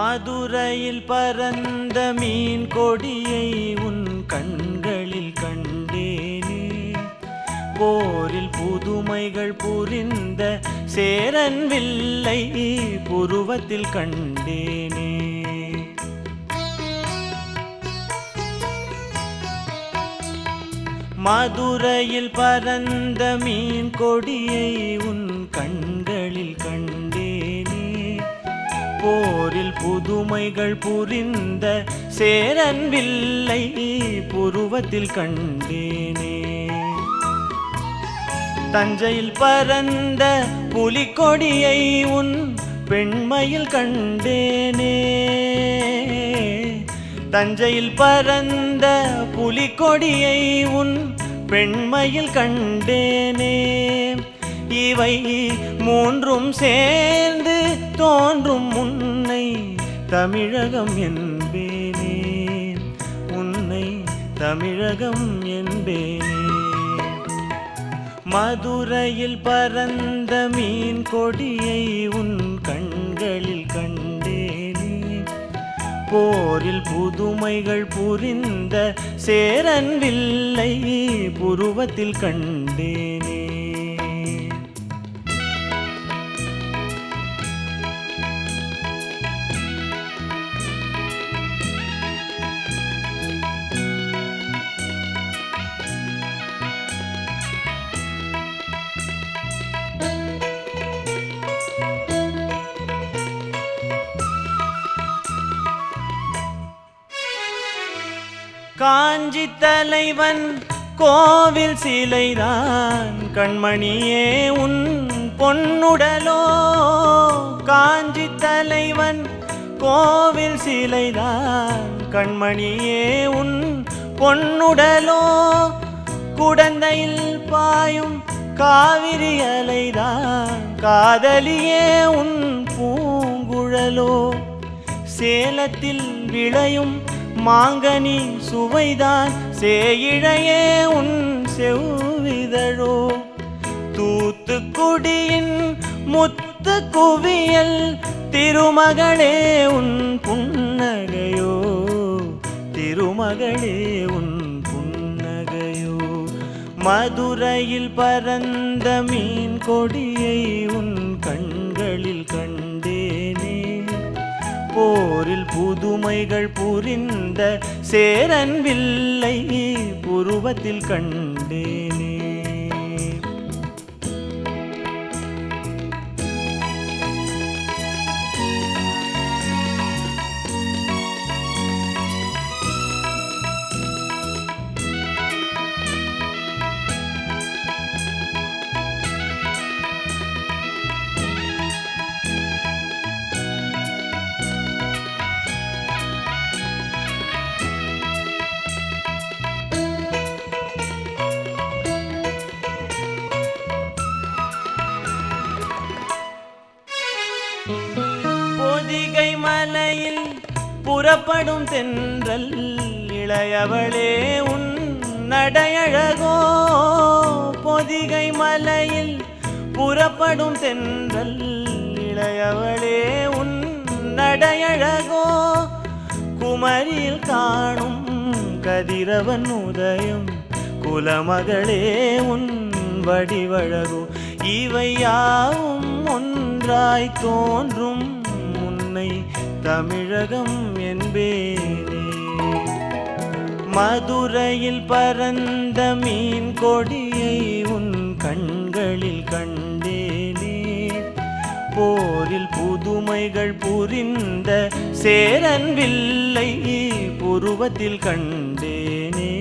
மதுரையில் பறந்த மீன் கொடியை உன் கண்களில் கண்டேனே. போரில் புதுமைகள் புரிந்த சேரன் வில்லை புருவத்தில் கண்டேனே. மதுரையில் பறந்த மீன் கொடியை உன் கண்களில் கண்டேனே. போரில் புதுமைகள் புரிந்த சேரன் வில்லை புருவத்தில் கண்டேனே. தஞ்சையில் பறந்த புலிக்கொடியை உன் பெண்மையில் கண்டேனே. தஞ்சையில் பறந்த புலிக்கொடியை உன் பெண்மையில் கண்டேனே. இவை மூன்றும் சேர்ந்து தோன்றும் உன்னை தமிழகம் என்பேனே. உன்னை தமிழகம் என்பேனே. மதுரையில் பறந்த மீன் கொடியை உன் கண்களில் கண்டேனே. போரில் புதுமைகள் புரிந்த சேரன் வில்லை புருவத்தில் கண்டேனே. காஞ்சி தலைவன் கோவில் சிலைதான். கண்மணியே உன் பொன்னுடலோ. காஞ்சி தலைவன் கோவில் சிலைதான். கண்மணியே உன் பொன்னுடலோ. குடந்தையில் பாயும் காவிரி அலைதான். காதலியே உன் பூங்குழலோ. சேலத்தில் விளையும் மாங்கனி சுவைதான் சேயிழையே உன் செவ்விதழோ. தூத்துக்குடியின் முத்து குவியல் திருமகளே உன் புன்னகையோ. திருமகளே உன் புன்னகையோ. மதுரையில் பறந்த மீன் கொடியை உன் கண்களில் கண்டேனே. போ புதுமைகள் புரிந்த சேரன் வில்லை புருவத்தில் கண்டேனே. பொதிகை மலையில் புறப்படும் தென்றல் இளையவளே உன் நடையழகோ? பொதிகை மலையில் புறப்படும் தென்றல் இளையவளே உன் நடையழகோ? குமரியில் காணும் கதிரவன் உதயம் குலமகளே உன் வடிவழகோ? இவை யாவும் ஒன்றாய் தோன்றும் உன்னை தமிழகம் என்பேனே. மதுரையில் பரந்த மீன் கொடியை உன் கண்களில் கண்டேனே. போரில் புதுமைகள் புரிந்த சேரன் வில்லை புருவத்தில் கண்டேனே.